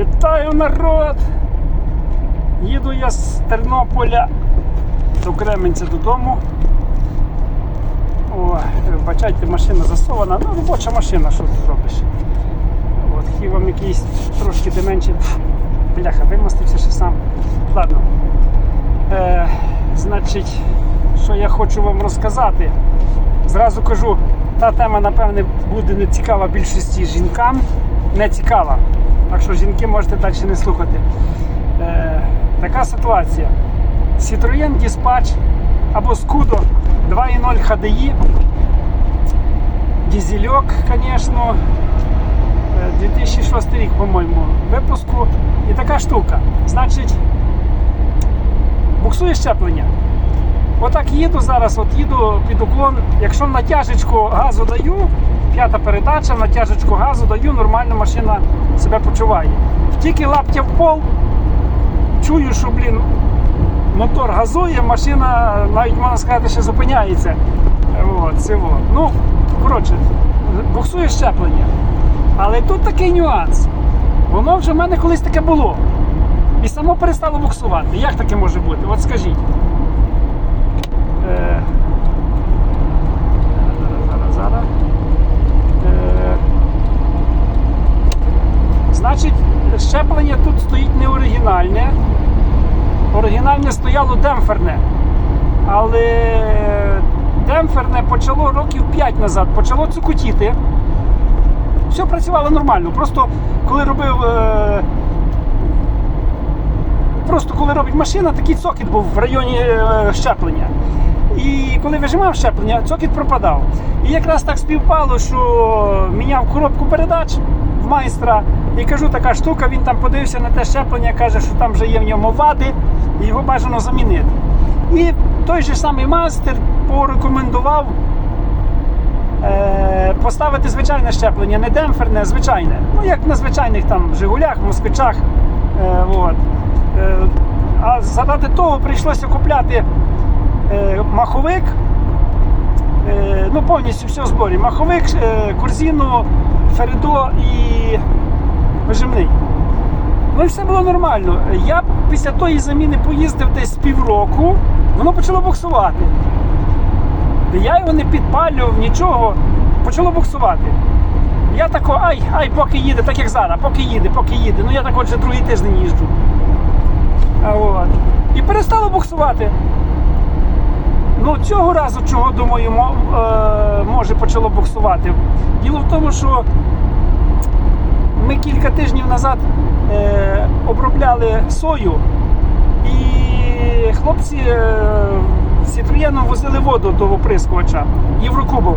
Вітаю народ! Їду я з Тернополя до Кременця додому. О, бачайте, машина засована. Ну, робоча машина, що тут зробиш. От, хіба вам якийсь трошки де менше. Бляха, вимастився ще сам. Ладно. Е, значить, що я хочу вам розказати. Зразу кажу, та тема, напевне, буде не цікава більшості жінкам. Не цікава. Так що жінки можете далі не слухати. Е, така ситуація. Citroën Dispatch або Scudo 2.0 HDI. Дізельок, звісно. Е, 2006 рік, по-моєму, випуску. І така штука. Значить, буксує щеплення. Отак їду зараз, от їду під уклон. Якщо натяжечку газу даю, п'ята передача, натяжечку газу даю, нормально машина себе почуває. Тільки лаптя в пол, чую, що блін, мотор газує, машина навіть можна сказати, що зупиняється. От, цього. Ну, коротше, буксує щеплення. Але тут такий нюанс. Воно вже в мене колись таке було. І само перестало буксувати. Як таке може бути? От скажіть. Е, Зараз, зараз, зараз. Е, Значить, щеплення тут стоїть не оригінальне. Оригінальне стояло демпферне. Але демпферне почало років 5 назад, почало цукотіти. Все працювало нормально. Просто коли робив. е, Просто коли робить машина, такий цокіт був в районі щеплення. І коли вижимав щеплення, цокіт пропадав. І якраз так співпало, що міняв коробку передач в майстра. І кажу, така штука, він там подивився на те щеплення, каже, що там вже є в ньому вади, і його бажано замінити. І той же самий майстер порекомендував е, поставити звичайне щеплення, не демпферне, а звичайне. Ну, як на звичайних там Жигулях, москвичах. Е, от. Е, а заради того прийшлося купляти маховик. Е, ну, повністю все в зборі. Маховик, е, корзину, феридо і вижимний. Ну і все було нормально. Я після тої заміни поїздив десь півроку, воно почало буксувати. Я його не підпалював, нічого, почало буксувати. Я тако, ай, ай, поки їде, так як зараз, поки їде, поки їде. Ну я так отже другий тиждень їжджу. А от. І перестало буксувати. Ну, цього разу, чого думаю, е, може почало буксувати. Діло в тому, що ми кілька тижнів назад е, обробляли сою, і хлопці е, з Citroёном возили воду до оприскувача Єврокубом.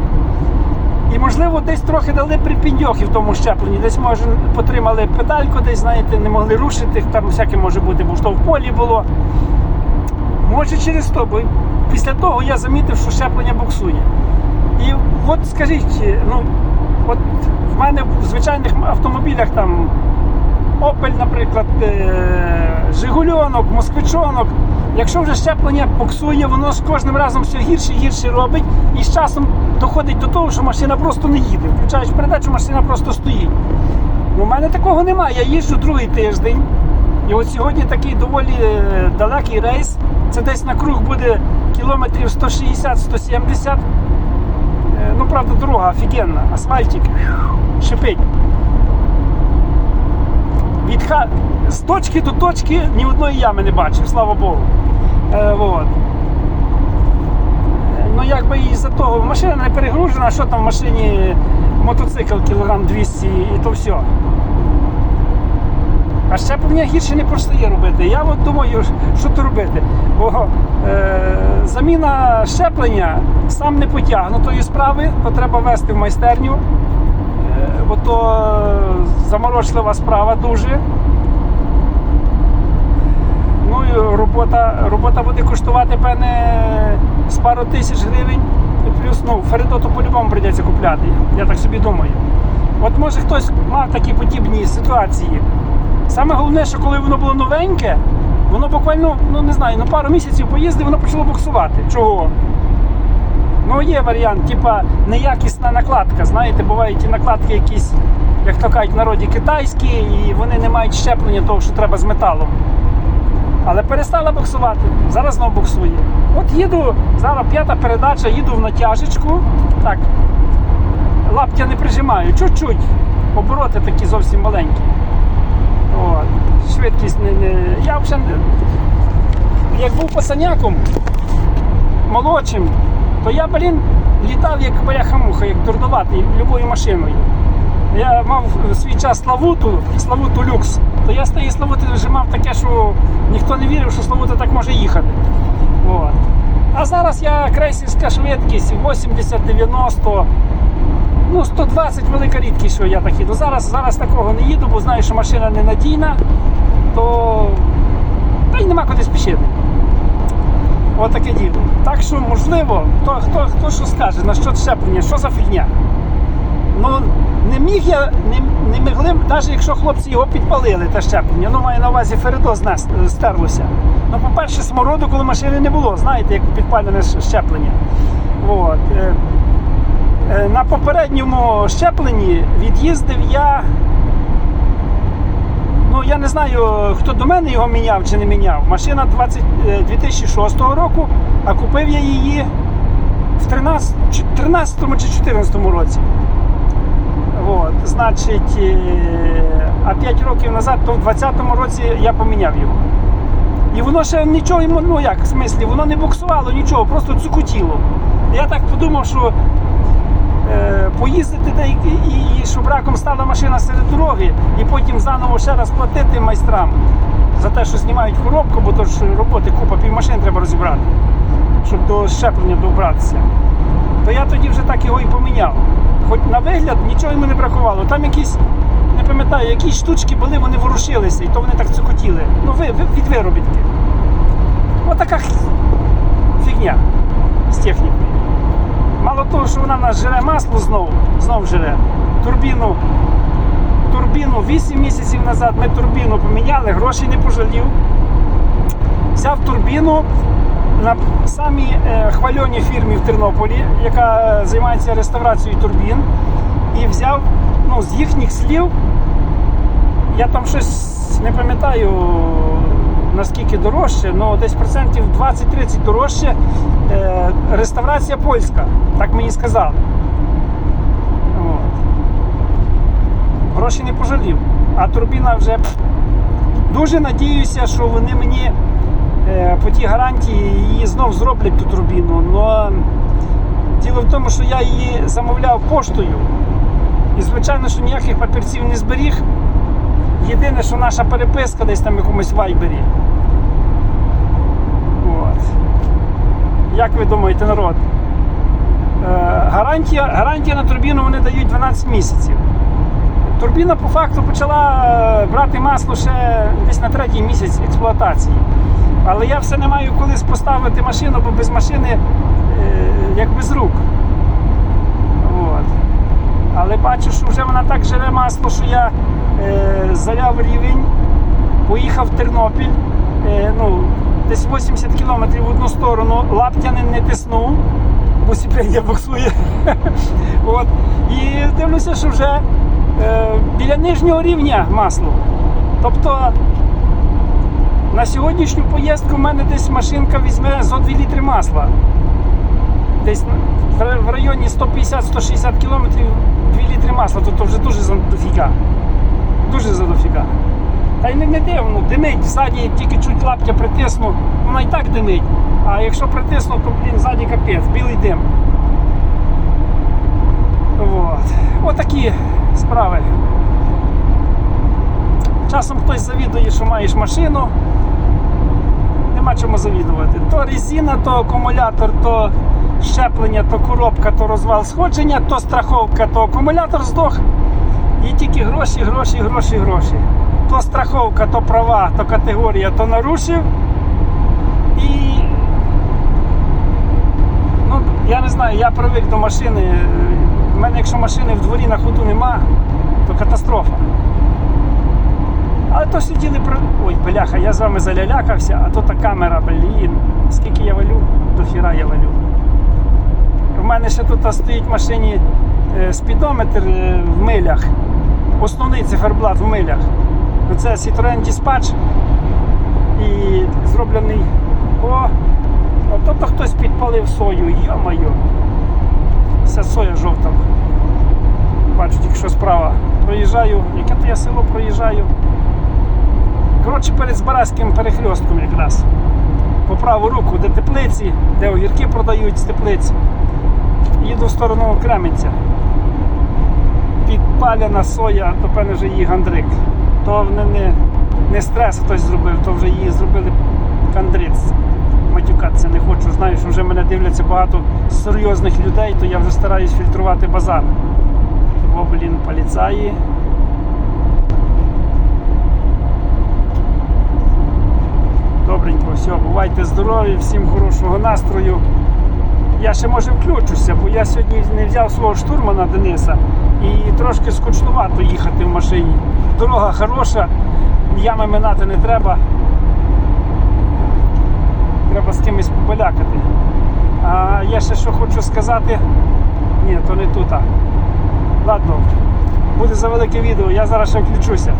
І, можливо, десь трохи дали припіндьохи в тому щепленні. Десь, може, потримали педальку, десь, знаєте, не могли рушити, там всяке може бути, бо що в полі було. Може через то, бо після того я замітив, що щеплення буксує. І от скажіть, ну, от в мене в звичайних автомобілях там Opel, наприклад, е, Жигульонок, Москвичонок. Якщо вже щеплення буксує, воно з кожним разом все гірше і гірше робить, і з часом доходить до того, що машина просто не їде. Включаєш передачу, машина просто стоїть. Ну, У мене такого немає. Я їжджу другий тиждень. І от сьогодні такий доволі е, далекий рейс. Це десь на круг буде кілометрів 160-170. Е, Ну, правда, дорога офігенна, асфальтик, шипить. Від ха... З точки до точки ні одної ями не бачив, слава Богу. Е, вот. Е, Ну, якби і за того, машина не перегружена, що там в машині мотоцикл кілограм 200 і то все. А щеплення гірше не простає робити. Я от думаю, що то робити. Бо е, заміна щеплення сам не потягну тої справи, то треба вести в майстерню. Е, бо то заморочлива справа дуже. Ну і робота, робота буде коштувати певне з пару тисяч гривень. Плюс ну, Феридоту по-любому прийдеться купляти. Я так собі думаю. От може хтось мав такі подібні ситуації. Саме головне, що коли воно було новеньке, воно буквально, ну не знаю, на пару місяців поїздив, воно почало буксувати. Чого? Ну, є варіант, типа неякісна накладка. Знаєте, бувають ті накладки якісь як то кажуть, народі китайські, і вони не мають щеплення того, що треба з металом. Але перестала буксувати. Зараз знову буксує. От їду, зараз п'ята передача, їду в натяжечку. Так, лаптя не прижимаю, чуть-чуть. Обороти такі зовсім маленькі. От. Швидкість не, не. Я вже як був пацаняком молодшим, то я, блін, літав як бляха-муха, як дурнуватий любою машиною. Я мав в свій час Славуту, Славуту люкс, то я з тієї Славути вижимав таке, що ніхто не вірив, що Славута так може їхати. От. А зараз я крейсерська швидкість 80-90. Ну, 120 велика рідкість, що я так їду. Зараз, зараз такого не їду, бо знаю, що машина ненадійна, то та й нема куди спішити. Отаке діло. Так що, можливо, хто, хто, хто що скаже, на що щеплення, що за фігня. Ну, не міг я, не, не могли, навіть якщо хлопці його підпалили, те щеплення, ну маю на увазі Феридо знес, стерлося. Ну, по-перше, смороду, коли машини не було, знаєте, як підпалене щеплення. От. е, е, На попередньому щепленні від'їздив я. Ну, я не знаю, хто до мене його міняв чи не міняв. Машина 20, е, 2006 року, а купив я її в 13, 13 чи 14 році. От, значить, е, а 5 років назад, то в 20-му році я поміняв його. І воно ще нічого, ну як, в смислі, воно не буксувало нічого, просто цукотіло. Я так подумав, що е, поїздити деякі, і, і щоб раком стала машина серед дороги, і потім заново ще раз платити майстрам за те, що знімають коробку, бо то ж роботи купа, півмашин треба розібрати, щоб до щеплення добратися. То я тоді вже так його і поміняв. Хоч на вигляд нічого йому не бракувало. Там якісь, не пам'ятаю, якісь штучки були, вони ворушилися, і то вони так цокотіли. Ну, ви, ви, від виробітки. Отака фігня з технікою. Мало того, що вона нас жере масло знову, знову жере. Турбіну, турбіну 8 місяців назад ми турбіну поміняли, грошей не пожалів. Взяв турбіну на самій е, хвальоній фірмі в Тернополі, яка е, займається реставрацією турбін. І взяв ну, з їхніх слів, я там щось не пам'ятаю наскільки дорожче, але десь процентів 20-30 дорожче е, реставрація польська, так мені сказали. Гроші не пожалів. А турбіна вже дуже надіюся, що вони мені по тій гарантії її знов зроблять ту турбіну. Но діло в тому, що я її замовляв поштою. І звичайно, що ніяких папірців не зберіг. Єдине, що наша переписка десь там в якомусь вайбері. От. Як ви думаєте, народ? Е, гарантія, гарантія на турбіну вони дають 12 місяців. Турбіна по факту почала е, брати масло ще десь на третій місяць експлуатації. Але я все не маю коли поставити машину, бо без машини е, як без рук. От. Але бачу, що вже вона так жере масло, що я е, заляв рівень, поїхав в Тернопіль. Е, ну, десь 80 кілометрів в одну сторону, лаптя не, тиснув, бо сіпрення буксує. От. І дивлюся, що вже е, біля нижнього рівня масло. Тобто на сьогоднішню поїздку в мене десь машинка візьме зо 2 літри масла. Десь в- районі 150-160 кілометрів 2 літри масла, тобто вже дуже за дофіга. Дуже за дофіга. Та й не, не дивно, димить, ззаді тільки чуть лаптя притисну, вона і так димить. А якщо притисну, то блін, ззаді капець, білий дим. От. Отакі справи. Часом хтось завідує, що маєш машину. Нема чому завідувати. То резина, то акумулятор, то щеплення, то коробка, то розвал сходження, то страховка, то акумулятор здох. І тільки гроші, гроші, гроші, гроші. То страховка, то права, то категорія, то нарушив. І ну, я не знаю, я привик до машини. У мене, якщо машини в дворі на ходу нема, то катастрофа. Але то сиділи про. Ой, бляха, я з вами залялякався, а то та камера, блін. Скільки я валю, до хіра я валю. У мене ще тут стоїть в машині е, спідометр е, в милях. основний циферблат в милях. Це Citroen Dispatch і зроблений. О, ото хтось підпалив сою, йо-моє. Вся соя жовта. Бачу, тільки що справа. Проїжджаю, яке то я село проїжджаю. Коротше, перед Збаразьким перехрестком якраз. По праву руку, де теплиці, де огірки продають з теплиць. Їду в сторону Кременця. Підпалена соя, то певне вже її гандрик. То не, не, не стрес хтось зробив, то вже її зробили кандриць. Матюкатися не хочу. Знаю, що вже мене дивляться багато серйозних людей, то я вже стараюсь фільтрувати базар. О, блін, поліцаї. Добренько, все, бувайте здорові, всім хорошого настрою. Я ще може включуся, бо я сьогодні не взяв свого штурмана Дениса і трошки скучнувато їхати в машині. Дорога хороша, ями минати не треба. Треба з кимось побалякати. А я ще що хочу сказати. Ні, то не тут. Ладно, буде за велике відео, я зараз ще включуся.